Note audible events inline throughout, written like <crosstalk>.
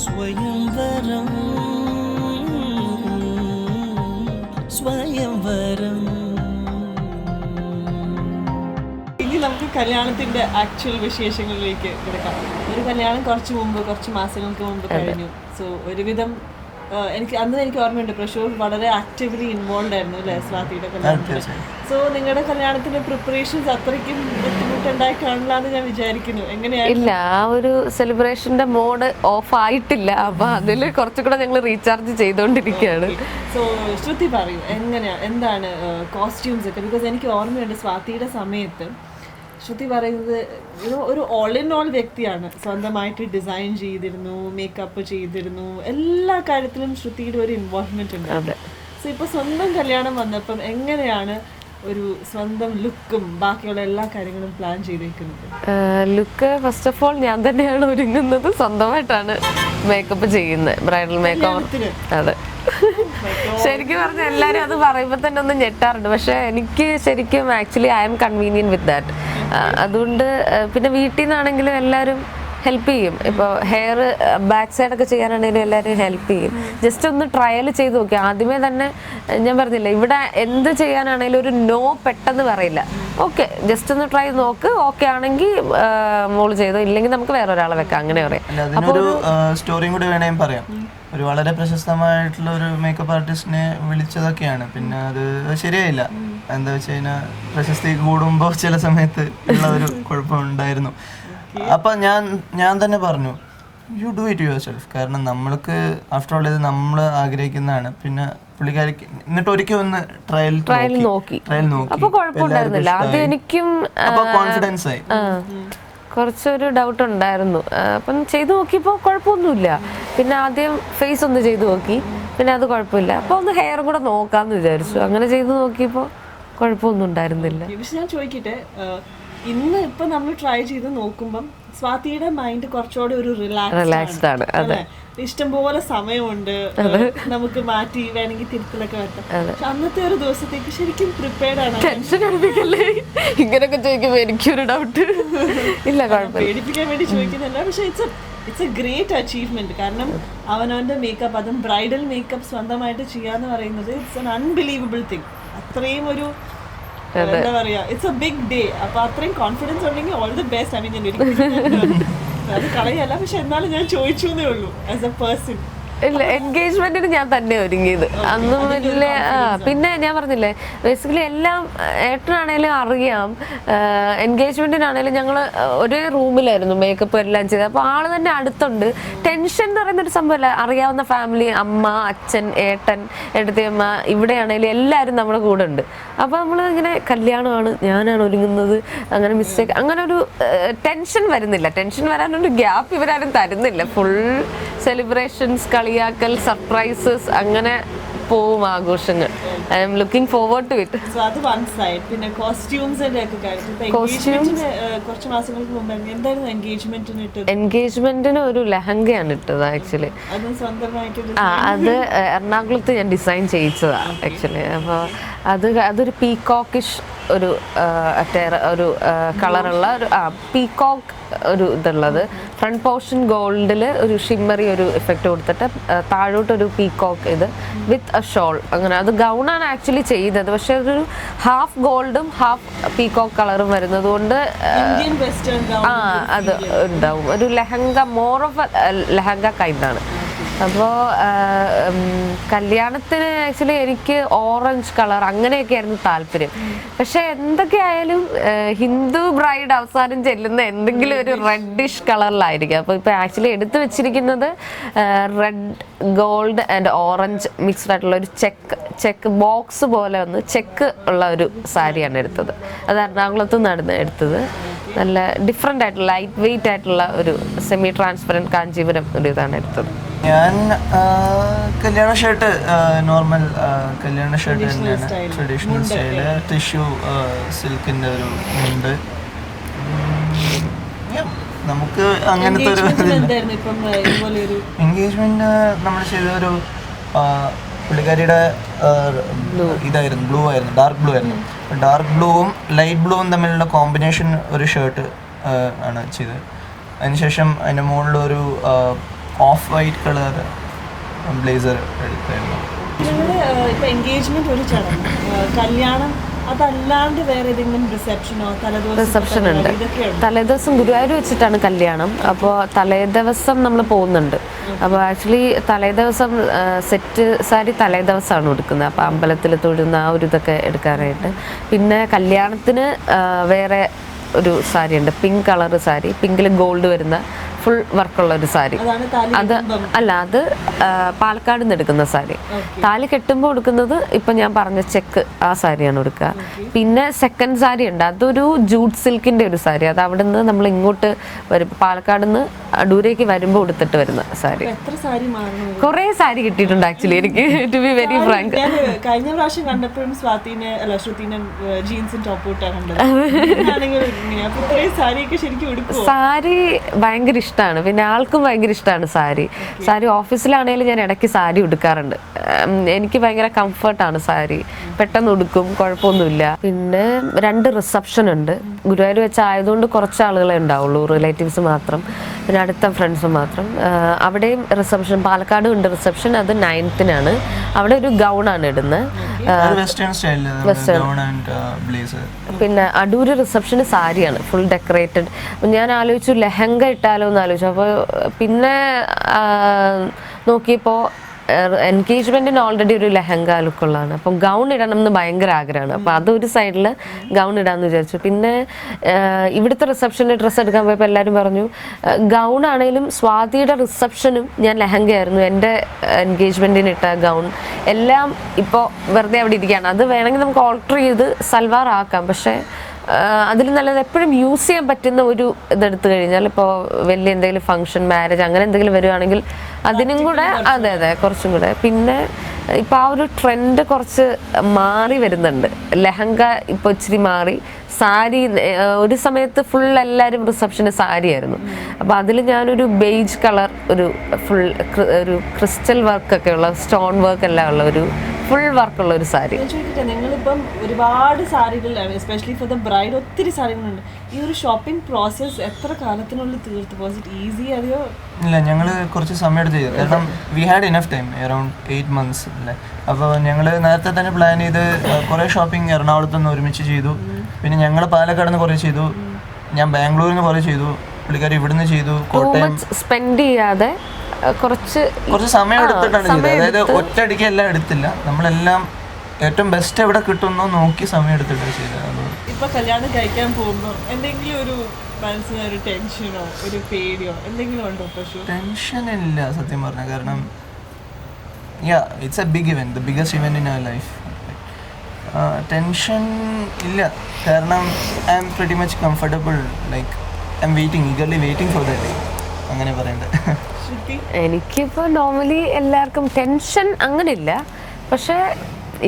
സ്വയംവരം. സ്വയംവരം. ഇനി നമുക്ക് കല്യാണത്തിന്റെ ആക്ച്വൽ വിശേഷങ്ങളിലേക്ക് കിടക്കാം. ഒരു കല്യാണം കുറച്ച് മുമ്പ് കുറച്ച് മാസങ്ങൾക്ക് മുമ്പ് കഴിഞ്ഞു. സോ ഒരുവിധം എനിക്ക് അന്ന് എനിക്ക് ഓർമ്മയുണ്ട് പ്രഷൂർ വളരെ ആക്റ്റീവ്ലി ഇൻവോൾവ് ആയിരുന്നു അല്ലേ സ്വാതിയുടെ കല്യാണത്തിന് സോ നിങ്ങളുടെ കല്യാണത്തിന്റെ പ്രിപ്പറേഷൻസ് അത്രയ്ക്കും എന്ന് ഞാൻ വിചാരിക്കുന്നു. എങ്ങനെയാണ് ഇല്ല ആ ഒരു സെലിബ്രേഷന്റെ മോഡ് ഓഫ് ആയിട്ടില്ല. അപ്പൊ അതിൽ കുറച്ചുകൂടെ ഞങ്ങൾ റീചാർജ് ചെയ്തുകൊണ്ടിരിക്കുകയാണ് സോ ശ്രുതി പറയൂ എങ്ങനെയാ? എന്താണ് കോസ്റ്റ്യൂംസ് ഒക്കെ? ബിക്കോസ് എനിക്ക് ഓർമ്മയുണ്ട് സ്വാതിയുടെ സമയത്ത് ശ്രുതി പറയുന്നത് ഒരു ഓൾ ഇൻ ഓൾ വ്യക്തിയാണ്. സ്വന്തമായിട്ട് ഡിസൈൻ ചെയ്തിരുന്നു മേക്കപ്പ് ചെയ്തിരുന്നു. എല്ലാ കാര്യത്തിലും ശ്രുതിയുടെ ഒരു ഇൻവോൾവ്മെന്റ് ഉണ്ട്. സോ ഇപ്പൊ സ്വന്തം കല്യാണം വന്നപ്പം എങ്ങനെയാണ് ഒരു സ്വന്തം ലുക്കും ബാക്കിയുള്ള എല്ലാ കാര്യങ്ങളും പ്ലാൻ ചെയ്തേക്കുന്നത്? ലുക്ക് ഫസ്റ്റ് ഓഫ് ഓൾ ഞാൻ തന്നെയാണ് ഒരുങ്ങുന്നത്. സ്വന്തമായിട്ടാണ് മേക്കപ്പ് ചെയ്യുന്നത്. ബ്രൈഡൽ മേക്കപ്പ് അതെ. ശരിക്കും പറഞ്ഞാൽ എല്ലാവരും അത് പറയുമ്പോൾ തന്നെ ഒന്ന് ഞെട്ടാറുണ്ട്. പക്ഷെ എനിക്ക് ശരിക്കും actually I'm convenient with that അതുകൊണ്ട് പിന്നെ വീട്ടിൽ നിന്നാണെങ്കിലും എല്ലാവരും ഹെൽപ്പ് ചെയ്യും. ഇപ്പോൾ ഹെയർ ബാക്ക് സൈഡ് ഒക്കെ ചെയ്യാനാണെങ്കിലും എല്ലാവരും ഹെൽപ്പ് ചെയ്യും. ജസ്റ്റ് ഒന്ന് ട്രയൽ ചെയ്ത് നോക്കി. ആദ്യമേ തന്നെ ഞാൻ പറഞ്ഞില്ല ഇവിടെ എന്ത് ചെയ്യാനാണെങ്കിലും ഒരു നോ പെട്ടെന്ന് പറയില്ല. ഓക്കെ ജസ്റ്റ് ഒന്ന് ട്രൈ നോക്ക്. ഓക്കെ ആണെങ്കിൽ മോൾ ചെയ്തോ? ഇല്ലെങ്കിൽ നമുക്ക് വേറെ ഒരാളെ വെക്കാം. അങ്ങനെ പറയാം. സ്റ്റോറിയും കൂടി പറയാം. ഒരു വളരെ പ്രശസ്തമായിട്ടുള്ള ഒരു മേക്കപ്പ് ആർട്ടിസ്റ്റിനെ വിളിച്ചതൊക്കെയാണ്. പിന്നെ അത് ശരിയായില്ല. എന്താ വെച്ച് കഴിഞ്ഞാൽ പ്രശസ്തി കൂടുമ്പോൾ ചില സമയത്ത് ഉള്ള ഒരു കുഴപ്പമുണ്ടായിരുന്നു അപ്പൊ ഞാൻ ഞാൻ തന്നെ പറഞ്ഞു you do it yourself കാരണം നമ്മൾക്ക് ആഫ്റ്റർ ഓൾ ഇത് നമ്മൾ ആഗ്രഹിക്കുന്നതാണ്. പിന്നെ പുള്ളിക്കാരിക്ക് എന്നിട്ട് ഒരിക്കൽ ഒന്ന് ട്രയൽ ട്രയൽ നോക്കി. ട്രയൽ നോക്കി. കുഴപ്പമുണ്ടായിരുന്നില്ല. അത് എനിക്കും കോൺഫിഡൻസ് ആയി. കുറച്ചൊരു ഡൗട്ട് ഉണ്ടായിരുന്നു. അപ്പം ചെയ്തു നോക്കിയപ്പോൾ കുഴപ്പമൊന്നുമില്ല. പിന്നെ ആദ്യം ഫേസ് ഒന്ന് ചെയ്തു നോക്കി. പിന്നെ അത് കുഴപ്പമില്ല. അപ്പോൾ ഒന്ന് ഹെയർ കൂടെ നോക്കാന്ന് വിചാരിച്ചു. അങ്ങനെ ചെയ്തു നോക്കിയപ്പോൾ കുഴപ്പമൊന്നും ഉണ്ടായിരുന്നില്ല. പക്ഷെ ഞാൻ ചോദിക്കട്ടെ ഇന്ന് ഇപ്പൊ നമ്മൾ ട്രൈ ചെയ്ത് നോക്കുമ്പം സ്വാതിയുടെ മൈൻഡ് കുറച്ചുകൂടെ ഒരു റിലാക്സ് റിലാക്സ്ഡ് ആണ്, അതെ. ഇഷ്ടംപോലെ സമയമുണ്ട്. നമുക്ക് മാറ്റി വേണമെങ്കിൽ തിരുത്തലൊക്കെ വരട്ടെ. പക്ഷെ അന്നത്തെ ഒരു ദിവസത്തേക്ക് ശരിക്കും പ്രിപ്പയർഡ് ആണ്. ടെൻഷൻ എടുപ്പിക്കല്ലേ ഇങ്ങനൊക്കെ ചോദിക്കുമ്പോൾ എനിക്കൊരു ഡൗട്ട് ഇല്ല പേടിപ്പിക്കാൻ വേണ്ടി ചോദിക്കുന്നില്ല. പക്ഷെ it's it's a great achievement കാരണം അവനവന്റെ മേക്കപ്പ് അതും ബ്രൈഡൽ മേക്കപ്പ് സ്വന്തമായിട്ട് ചെയ്യാന്ന് പറയുന്നത് ഇറ്റ്സ് എൻ അൺബിലീവബിൾ തിങ് അത്രയും ഒരു എന്താ പറയാ ഇറ്റ്സ് എ ബിഗ് ഡേ അപ്പൊ അത്രയും കോൺഫിഡൻസ് ഉണ്ടെങ്കിൽ all the best I mean ഞാൻ <laughs> അത് കളയല്ല. പക്ഷെ എന്നാലും ഞാൻ ചോദിച്ചു എന്നേ ഉള്ളൂ ആസ് എ പേഴ്സൺ ഇല്ല എൻഗേജ്മെന്റിന് ഞാൻ തന്നെ ഒരുങ്ങിയത്. അന്നും വലിയ പിന്നെ ഞാൻ പറഞ്ഞില്ലേ ബേസിക്കലി എല്ലാം ഏട്ടനാണേലും അറിയാം. എൻഗേജ്മെന്റിനാണേലും ഞങ്ങൾ ഒരേ റൂമിലായിരുന്നു മേക്കപ്പ് എല്ലാം ചെയ്തത്. അപ്പോൾ ആൾ തന്നെ അടുത്തുണ്ട്. ടെൻഷൻ എന്ന് പറയുന്ന ഒരു സംഭവമല്ല അറിയാവുന്ന ഫാമിലി അമ്മ അച്ഛൻ ഏട്ടൻ ഏട്ടത്തിയമ്മ ഇവിടെയാണേലും എല്ലാവരും നമ്മുടെ കൂടെ ഉണ്ട്. അപ്പോൾ നമ്മൾ ഇങ്ങനെ കല്യാണമാണ് ഞാനാണ് ഒരുങ്ങുന്നത് അങ്ങനെ മിസ്റ്റേക്ക് അങ്ങനെ ഒരു ടെൻഷൻ വരുന്നില്ല. ടെൻഷൻ വരാനൊരു ഗ്യാപ്പ് ഇവരാരും തരുന്നില്ല. ഫുൾ സെലിബ്രേഷൻസ് കളിയാക്കൽ സർപ്രൈസസ് അങ്ങനെ പോവും ആഘോഷങ്ങൾ. I'm looking forward to it so അത് വൺ സൈഡ് പിന്നെ കോസ്റ്റ്യൂംസിന്റെ ഒക്കെ കാര്യം. ഇപ്പൊ എൻഗേജ്മെന്റിന് കുറച്ച് മാസങ്ങൾക്ക് മുമ്പ് എന്തായിരുന്നു എൻഗേജ്മെന്റിന് ഇട്ടത്? എൻഗേജ്മെന്റിന് ഒരു ലഹങ്കയാണ് ഇട്ടത് ആക്ച്വലി ആ അത് എറണാകുളത്ത് ഞാൻ ഡിസൈൻ ചെയ്യിച്ചതാ ആക്ച്വലി അപ്പോൾ അത് അതൊരു പീകോക്കിഷ് ഒരു അറ്റയർ ഒരു കളറുള്ള ഒരു ആ പീകോക്ക് ഒരു ഇതുള്ളത്. ഫ്രണ്ട് പോർഷൻ ഗോൾഡിൽ ഒരു ഷിമ്മറി ഒരു ഇഫക്റ്റ് കൊടുത്തിട്ട് താഴോട്ടൊരു താഴോട്ട് ഒരു പീകോക്ക് ഇത് വിത്ത് എ ഷോൾ അങ്ങനെ അത് ഗൗണാണ് ആക്ച്വലി ചെയ്തത്. പക്ഷെ ഒരു ഹാഫ് ഗോൾഡും ഹാഫ് പീകോക്ക് കളറും വരുന്നത് കൊണ്ട് ആ അത് ഉണ്ടാവും. ഒരു ലെഹങ്ക മോർ ഓഫ് ലെഹങ്ക കൈൻഡാണ് അപ്പോൾ കല്യാണത്തിന് ആക്ച്വലി എനിക്ക് ഓറഞ്ച് കളർ അങ്ങനെയൊക്കെ ആയിരുന്നു താല്പര്യം. പക്ഷെ എന്തൊക്കെയായാലും ഹിന്ദു ബ്രൈഡ് അവസാനം ചെല്ലുന്ന എന്തെങ്കിലും ഒരു റെഡിഷ് കളറിലായിരിക്കും അപ്പോൾ ഇപ്പോൾ ആക്ച്വലി എടുത്തു വെച്ചിരിക്കുന്നത് red gold and orange mixed ആയിട്ടുള്ള ഒരു ചെക്ക് ചെക്ക് ബോക്സ് പോലെ ഒന്ന് ചെക്ക് ഉള്ള ഒരു സാരിയാണ് എടുത്തത്. അത് എറണാകുളത്ത് നിന്നാണ് എടുത്തത്. നല്ല ഡിഫറെന്റ് ആയിട്ടുള്ള ലൈറ്റ് വെയിറ്റ് ആയിട്ടുള്ള ഒരു സെമി ട്രാൻസ്പെറന്റ് കാഞ്ചീപുരം ഒരു ഇതാണ് എടുത്തത്. ഞാൻ കല്യാണ ഷർട്ട് നോർമൽ കല്യാണ ഷർട്ട് തന്നെയാണ്. ട്രഡീഷണൽ സ്റ്റൈൽ ടിഷ്യൂ സിൽക്കിന്റെ ഒരു മുണ്ട്. നമുക്ക് അങ്ങനത്തെ ഒരു എൻഗേജ്മെന്റ് നമ്മൾ ചെയ്ത ഒരു പുള്ളിക്കാരിയുടെ ഇതായിരുന്നു ബ്ലൂ ആയിരുന്നു ഡാർക്ക് ബ്ലൂ ആയിരുന്നു. ഡാർക്ക് ബ്ലൂവും ലൈറ്റ് ബ്ലൂവും തമ്മിലുള്ള കോമ്പിനേഷൻ ഒരു ഷർട്ട് ആണ് ചെയ്തത്. അതിനുശേഷം അതിന്റെ മുകളിൽ ഒരു ഓഫ് വൈറ്റ് കളർ ബ്ലേസർ എടുത്തായിരുന്നു. നിങ്ങളുടെ ഇപ്പൊ എൻഗേജ്മെന്റ് ഒരു ചടങ്ങ്. കല്യാണം അതല്ലാണ്ട് വേറെ ഏതെങ്കിലും റിസപ്ഷനോ തലേദിവസം റിസപ്ഷൻ ഉണ്ട്. തലേദിവസം ഗുരുവായൂർ വെച്ചിട്ടാണ് കല്യാണം. അപ്പോൾ തലേദിവസം നമ്മൾ പോകുന്നുണ്ട്. അപ്പോൾ ആക്ച്വലി തലേദിവസം സെറ്റ് സാരി തലേദിവസമാണ് എടുക്കുന്നത് അപ്പോൾ അമ്പലത്തിൽ തൊഴുന്ന ആ ഒരു ഇതൊക്കെ എടുക്കാനായിട്ട് പിന്നെ കല്യാണത്തിന് വേറെ ഒരു സാരി ഉണ്ട് പിങ്ക് കളർ സാരി. പിങ്കിൽ ഗോൾഡ് വരുന്ന ഫുൾ വർക്കുള്ള ഒരു സാരി അത് അല്ല അത് പാലക്കാട് നിന്ന് എടുക്കുന്ന സാരി. താലി കെട്ടുമ്പോൾ എടുക്കുന്നത് ഇപ്പൊ ഞാൻ പറഞ്ഞ ചെക്ക് ആ സാരിയാണ് എടുക്കുക പിന്നെ സെക്കൻഡ് സാരി ഉണ്ട്. അതൊരു ജൂട്ട് സിൽക്കിന്റെ ഒരു സാരി. അത് അവിടെ നിന്ന് നമ്മൾ ഇങ്ങോട്ട് വരും പാലക്കാട് നിന്ന് അടൂരേക്ക് വരുമ്പോൾ എടുത്തിട്ട് വരുന്ന സാരി. കുറേ സാരി കിട്ടിയിട്ടുണ്ട് ആക്ച്വലി എനിക്ക്. ടു ബി വെരി ഫ്രാങ്ക് കഴിഞ്ഞ പ്രാവശ്യം കണ്ടപ്പോഴും സ്വാതിനെ അല്ല ശ്രുതിനെ ജീൻസും ടോപ്പ് ഇട്ടാണ് സാരി ഭയങ്കര ഇഷ്ടമാണ്. പിന്നെ ആൾക്കും ഭയങ്കര ഇഷ്ടമാണ് സാരി. സാരി ഓഫീസിലാണെങ്കിലും ഞാൻ ഇടയ്ക്ക് സാരി ഉടുക്കാറുണ്ട്. എനിക്ക് ഭയങ്കര കംഫർട്ടാണ് സാരി. പെട്ടെന്ന് ഉടുക്കും കുഴപ്പമൊന്നുമില്ല. പിന്നെ രണ്ട് റിസപ്ഷൻ ഉണ്ട് ഗുരുവായൂർ വെച്ച് ആയതുകൊണ്ട് കുറച്ച് ആളുകളെ ഉണ്ടാവുള്ളൂ റിലേറ്റീവ്സ് മാത്രം. പിന്നെ അടുത്ത ഫ്രണ്ട്സ് മാത്രം അവിടെയും റിസപ്ഷൻ പാലക്കാട് ഉണ്ട് റിസപ്ഷൻ അത് നയൻത്തിനാണ് അവിടെ ഒരു ഗൗണാണ് ഇടുന്നത് വെസ്റ്റേൺ പിന്നെ അടൂര് റിസപ്ഷന് സാരിയാണ് ഫുൾ ഡെക്കറേറ്റഡ് ഞാൻ ആലോചിച്ചു ലെഹങ്ക ഇട്ടാലോ എന്ന് ആലോചിച്ചു. അപ്പോൾ പിന്നെ നോക്കിയപ്പോൾ എൻഗേജ്മെന്റിന് ഓൾറെഡി ഒരു ലെഹങ്ക ലുക്കുള്ളതാണ് അപ്പം ഗൗൺ ഇടണം എന്ന് ഭയങ്കര ആഗ്രഹമാണ്. അപ്പോൾ അതൊരു സൈഡിൽ ഗൗൺ ഇടാന്ന് വിചാരിച്ചു. പിന്നെ ഇവിടുത്തെ റിസപ്ഷനിൽ ഡ്രസ്സ് എടുക്കാൻ പോയപ്പോൾ എല്ലാവരും പറഞ്ഞു ഗൗൺ ആണെങ്കിലും സ്വാതിയുടെ റിസപ്ഷനും ഞാൻ ലെഹങ്കയായിരുന്നു. എന്റെ എൻഗേജ്മെന്റിന് ഇട്ട ഗൗൺ എല്ലാം ഇപ്പോൾ വെറുതെ അവിടെ ഇരിക്കുകയാണ്. അത് വേണമെങ്കിൽ നമുക്ക് ഓൾട്ടർ ചെയ്ത് സൽവാർ ആക്കാം. പക്ഷേ അതിൽ നല്ലത് എപ്പോഴും യൂസ് ചെയ്യാൻ പറ്റുന്ന ഒരു ഇതെടുത്തു കഴിഞ്ഞാൽ ഇപ്പോൾ വലിയ എന്തെങ്കിലും ഫംഗ്ഷൻ മാരേജ് അങ്ങനെ എന്തെങ്കിലും വരുവാണെങ്കിൽ അതിനും കൂടെ അതെ അതെ കുറച്ചും കൂടെ. പിന്നെ ഇപ്പം ആ ഒരു ട്രെൻഡ് കുറച്ച് മാറി വരുന്നുണ്ട്. ലെഹങ്ക ഇപ്പോൾ ഇച്ചിരി മാറി. സാരി ഒരു സമയത്ത് ഫുൾ എല്ലാവരും റിസപ്ഷന് സാരി ആയിരുന്നു അപ്പോൾ അതിൽ ഞാനൊരു ബെയ്ജ് കളർ ഒരു ഫുൾ ഒരു ക്രിസ്റ്റൽ വർക്കൊക്കെ ഉള്ള സ്റ്റോൺ വർക്ക് എല്ലാം ഉള്ള ഒരു ഫുൾ വർക്കുള്ള ഒരു സാരി ചോദിക്കട്ടെ നിങ്ങളിപ്പം ഒരുപാട് സാരികളിലാണ് എസ്പെഷ്യലി ഫോർ ദ ബ്രൈഡ് ഒത്തിരി സാരികളുണ്ട്. ഈ ഒരു ഷോപ്പിംഗ് പ്രോസസ് എത്ര കാലത്തിനുള്ളിൽ തീർത്ത്? പോസിറ്റ് ഈസി അതെയോ ഇല്ല ഞങ്ങൾ കുറച്ച് സമയം എടുത്ത് ചെയ്തു. കാരണം we had enough time around eight months അല്ലേ അപ്പോൾ ഞങ്ങൾ നേരത്തെ തന്നെ പ്ലാൻ ചെയ്ത് കുറേ ഷോപ്പിംഗ് എറണാകുളത്ത് നിന്ന് ഒരുമിച്ച് ചെയ്തു. പിന്നെ ഞങ്ങൾ പാലക്കാട് നിന്ന് കുറേ ചെയ്തു. ഞാൻ ബാംഗ്ലൂരിൽ നിന്ന് കുറേ ചെയ്തു. പുള്ളിക്കാർ ഇവിടുന്ന് ചെയ്തു. കോട്ടയം സ്പെൻഡ് ചെയ്യാതെ കുറച്ച് കുറച്ച് സമയം എടുത്തിട്ടാണ് ചെയ്തത്. അതായത് ഒറ്റയടിക്ക് എല്ലാം എടുത്തില്ല. നമ്മളെല്ലാം ഏറ്റവും ബെസ്റ്റ് എവിടെ കിട്ടുന്നോ നോക്കി സമയം എടുത്തിട്ടാണ് ചെയ്തത്. ഇപ്പൊ കല്യാണം കഴിക്കാൻ പോകുമ്പോൾ എന്തെങ്കിലും ഒരു മനസ്സിന് ഒരു ടെൻഷനോ ഒരു പേടിയോ എന്തെങ്കിലും ഉണ്ടോ പശു? ടെൻഷൻ ഇല്ല സത്യം പറഞ്ഞ. കാരണം yeah it's a big event the biggest event in our life tension ഇല്ല. കാരണം I'm pretty much comfortable like I'm waiting eagerly waiting for the day അങ്ങനെ പറയണ്ടേ. <laughs> എനിക്കിപ്പോൾ നോർമലി എല്ലാവർക്കും ടെൻഷൻ അങ്ങനെ ഇല്ല പക്ഷേ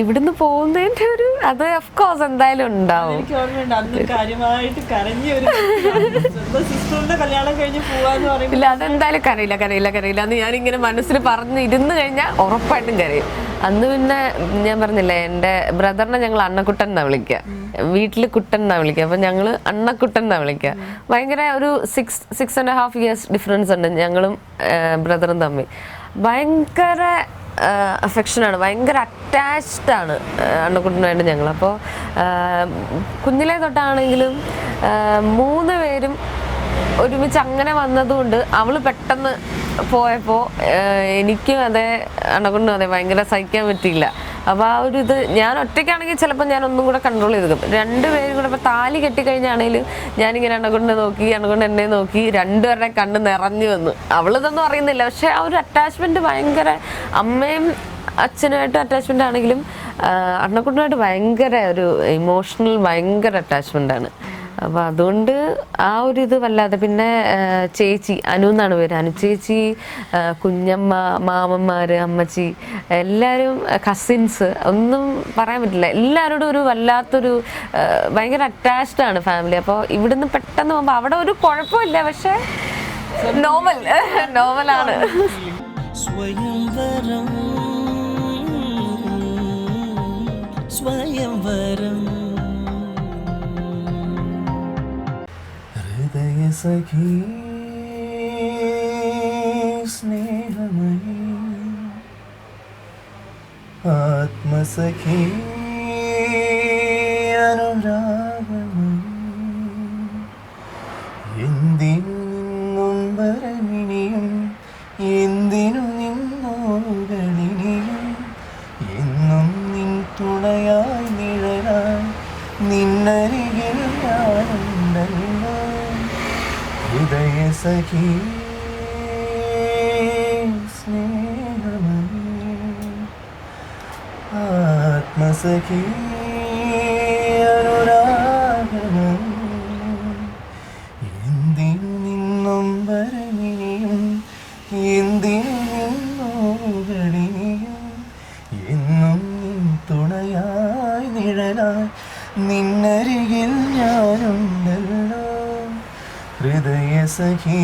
ഇവിടുന്ന് പോകുന്നതിന്റെ ഒരു അത് ഓഫ് കോഴ്സ് എന്തായാലും ഉണ്ടാവും. എനിക്ക് ഓർമ്മയുണ്ട്. അന്ന് കാര്യമായിട്ട് കരഞ്ഞ ഒരു സിസ്റ്ററിന്റെ കല്യാണം കഴിഞ്ഞ് പോവാന്ന് പറയുമ്പോൾ ഇല്ല അതെന്തായാലും കരയില്ല കരയില്ല കരയില്ല. എന്ന് ഞാനിങ്ങനെ മനസ്സിൽ പറഞ്ഞ് ഇരുന്ന് കഴിഞ്ഞാൽ ഉറപ്പായിട്ടും കരയും. അന്ന് പിന്നെ ഞാൻ പറഞ്ഞില്ലേ എന്റെ ബ്രദറിനെ ഞങ്ങൾ അണ്ണക്കുട്ടൻ എന്നാ വിളിക്കുക വീട്ടിൽ കുട്ടൻ എന്നാ വിളിക്കുക അപ്പം ഞങ്ങൾ അണ്ണക്കുട്ടൻ എന്നാ വിളിക്കുക ഭയങ്കര ഒരു six six and half years difference ഉണ്ട്. ഞങ്ങളും ബ്രദറും തമ്മിൽ. ഭയങ്കര അഫെക്ഷനാണ് ഭയങ്കര അറ്റാച്ച്ഡ് ആണ് അണ്ണക്കുട്ടനായിട്ട് ഞങ്ങൾ. അപ്പോൾ കുഞ്ഞിലെ തൊട്ടാണെങ്കിലും മൂന്ന് പേരും ഒരുമിച്ച് അങ്ങനെ വന്നതുകൊണ്ട് അവൾ പെട്ടെന്ന് പോയപ്പോൾ എനിക്കും അതേ അണകൊണ്ടും അതെ ഭയങ്കര സഹിക്കാൻ പറ്റിയില്ല. അപ്പോൾ ആ ഒരു ഇത് ഞാൻ ഒറ്റയ്ക്കാണെങ്കിൽ ചിലപ്പോൾ ഞാൻ ഒന്നും കൂടെ കൺട്രോൾ ചെയ്തെടുക്കും. രണ്ടുപേരും കൂടെ ഇപ്പോൾ താലി കെട്ടിക്കഴിഞ്ഞാണെങ്കിലും ഞാനിങ്ങനെ അണകൊണ്ട് നോക്കി അണകൊണ്ട് എന്നെ നോക്കി രണ്ടുപേരുടെ കണ്ണ് നിറഞ്ഞു വന്നു. അവളിതൊന്നും അറിയുന്നില്ല. പക്ഷെ ആ ഒരു അറ്റാച്ച്മെന്റ് ഭയങ്കര അമ്മയും അച്ഛനുമായിട്ട് അറ്റാച്ച്മെന്റ് ആണെങ്കിലും അണ്ണക്കുട്ടനായിട്ട് ഭയങ്കര ഒരു ഇമോഷണൽ ഭയങ്കര അറ്റാച്ച്മെന്റ് ആണ്. അപ്പോൾ അതുകൊണ്ട് ആ ഒരു ഇത് വല്ലാതെ. പിന്നെ ചേച്ചി അനു എന്നാണ് പേര്? അനു ചേച്ചി കുഞ്ഞമ്മ മാമന്മാർ അമ്മച്ചി എല്ലാരും കസിൻസ് ഒന്നും പറയാൻ പറ്റില്ല. എല്ലാവരോടും ഒരു വല്ലാത്തൊരു ഭയങ്കര അറ്റാച്ച്ഡ് ആണ് ഫാമിലി അപ്പോൾ ഇവിടുന്ന് പെട്ടെന്ന് പോകുമ്പോൾ അവിടെ ഒരു കുഴപ്പമില്ല. പക്ഷേ നോവൽ നോവലാണ് സ്വയംവരം സ്വയംവരം. സഖീ സ്നേഹ സ്നേഹമണി ആത്മസഖി സഖി സ്നേഹമേ. ആത്മസഖി ഹൃദയ ശ്രുതി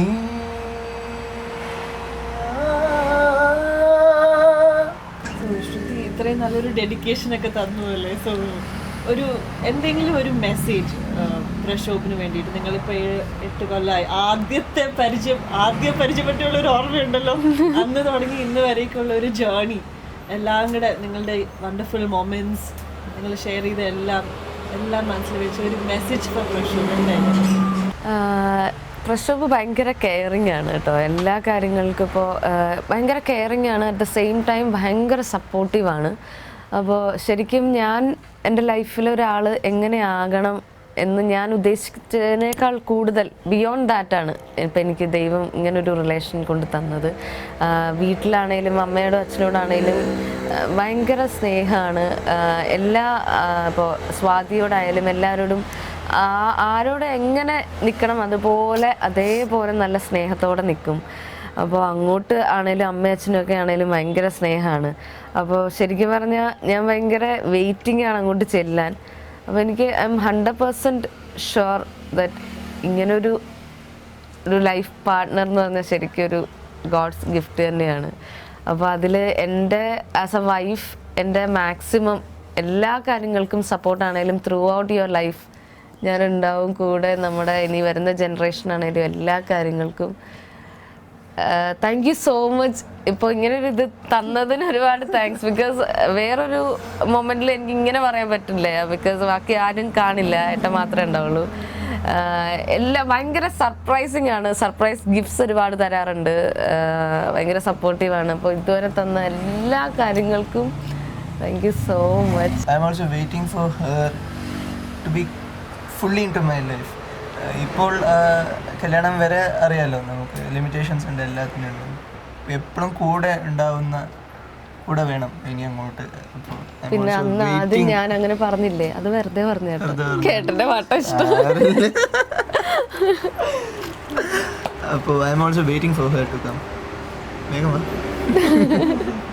ഇത്രയും നല്ലൊരു ഡെഡിക്കേഷൻ ഒക്കെ തന്നു അല്ലേ സോ ഒരു എന്തെങ്കിലും ഒരു മെസ്സേജ് പ്രക്ഷോഭിന് വേണ്ടിയിട്ട് നിങ്ങളിപ്പോൾ ഏഴ് എട്ട് കൊല്ലായി. ആദ്യത്തെ പരിചയം ആദ്യ പരിചയപ്പെട്ടുള്ള ഒരു ഓർമ്മയുണ്ടല്ലോ. അന്ന് തുടങ്ങി ഇന്ന് വരേക്കുള്ള ഒരു ജേണി എല്ലാം കൂടെ നിങ്ങളുടെ വണ്ടർഫുൾ മൊമെന്റ്സ് നിങ്ങൾ ഷെയർ ചെയ്ത എല്ലാം എല്ലാം മനസ്സിൽ വെച്ച് ഒരു മെസ്സേജ് ഫോർ പ്രക്ഷോഭ് പ്രക്ഷോഭ് ഭയങ്കര കെയറിങ് ആണ് കേട്ടോ എല്ലാ കാര്യങ്ങൾക്കും ഇപ്പോൾ ഭയങ്കര കെയറിങ് ആണ്. അറ്റ് ദ സെയിം ടൈം ഭയങ്കര സപ്പോർട്ടീവ് ആണ്. അപ്പോൾ ശരിക്കും ഞാൻ എന്റെ ലൈഫിൽ ഒരാൾ എങ്ങനെ ആകണം എന്ന് ഞാൻ ഉദ്ദേശിച്ചതിനേക്കാൾ കൂടുതൽ ബിയോണ്ട് ദാറ്റ് ആണ് ഇപ്പം എനിക്ക് ദൈവം ഇങ്ങനൊരു റിലേഷൻ കൊണ്ട് തന്നത്. വീട്ടിലാണേലും അമ്മയോടും അച്ഛനോടാണേലും ഭയങ്കര സ്നേഹമാണ്. എല്ലാ ഇപ്പോൾ സ്വാതിയോടായാലും എല്ലാവരോടും ആരോട് എങ്ങനെ നിൽക്കണം അതുപോലെ അതേപോലെ നല്ല സ്നേഹത്തോടെ നിൽക്കും അപ്പോൾ അങ്ങോട്ട് ആണേലും അമ്മയും അച്ഛനും ഒക്കെ ആണേലും ഭയങ്കര സ്നേഹമാണ് അപ്പോൾ ശരിക്കും പറഞ്ഞാൽ ഞാൻ ഭയങ്കര വെയിറ്റിംഗ് ആണ് അങ്ങോട്ട് ചെല്ലാൻ. അപ്പോൾ എനിക്ക് I'm hundred percent sure that ഇങ്ങനൊരു ഒരു ലൈഫ് പാർട്ട്ണർ എന്ന് പറഞ്ഞാൽ ശരിക്കും ഒരു ഗോഡ്സ് ഗിഫ്റ്റ് തന്നെയാണ്. അപ്പോൾ അതിൽ എന്റെ ആസ് എ വൈഫ് എന്റെ മാക്സിമം എല്ലാ കാര്യങ്ങൾക്കും സപ്പോർട്ടാണേലും ത്രൂ ഔട്ട് യുവർ ലൈഫ് ഞാൻ ഉണ്ടാവും കൂടെ നമ്മുടെ ഇനി വരുന്ന ജനറേഷൻ ആണേലും എല്ലാ കാര്യങ്ങൾക്കും. താങ്ക് യു സോ മച്ച് ഇപ്പോൾ ഇങ്ങനെ ഒരു ഇത് തന്നതിന് ഒരുപാട് താങ്ക്സ് ബിക്കോസ് വേറൊരു മൊമെന്റിൽ എനിക്ക് ഇങ്ങനെ പറയാൻ പറ്റില്ല? ബിക്കോസ് ബാക്കി ആരും കാണില്ല. ഏട്ടൻ മാത്രമേ ഉണ്ടാവുള്ളൂ. എല്ലാം ഭയങ്കര സർപ്രൈസിങ് ആണ്. സർപ്രൈസ് ഗിഫ്റ്റ്സ് ഒരുപാട് തരാറുണ്ട്. ഭയങ്കര സപ്പോർട്ടീവ് ആണ്. അപ്പോൾ ഇതുവരെ തന്ന എല്ലാ കാര്യങ്ങൾക്കും thank you so much I am also waiting for to be fully in to my life ഇപ്പോൾ uh, കല്യാണം വരെ അറിയാലോ നമുക്ക് ലിമിറ്റേഷൻസ് ഉണ്ട് എല്ലാത്തിനും ഉണ്ട്. എപ്പോഴും കൂടെ ഉണ്ടാവുന്ന കൂടെ വേണം ഇനി അങ്ങോട്ട്. പിന്നെ അന്ന് ആദ്യം ഞാൻ അങ്ങനെ പറഞ്ഞില്ലേ? അത് വെറുതെ പറഞ്ഞു കേട്ടോ. കേട്ടന്റെ പാട്ട ഇഷ്ടം. അപ്പോൾ I'm also waiting for her to come വേഗം <laughs>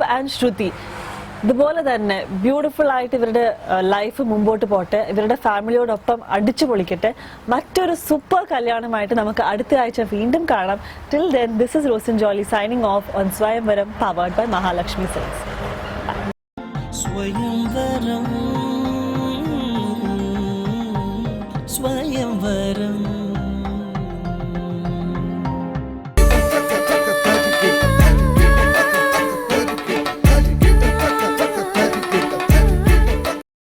വാ. ആൻഡ് ശ്രുതി ഇതുപോലെ തന്നെ ബ്യൂട്ടിഫുൾ ആയിട്ട് ഇവരുടെ ലൈഫ് മുമ്പോട്ട് പോട്ടെ ഇവരുടെ ഫാമിലിയോടൊപ്പം അടിച്ചു പൊളിക്കട്ടെ. മറ്റൊരു സൂപ്പർ കല്യാണമായിട്ട് നമുക്ക് അടുത്ത ആഴ്ച വീണ്ടും കാണാം. Till then this is Rosin Jolly signing off on Swayamvaram powered by Mahalakshmi silks Swayamvaram Swayamvaram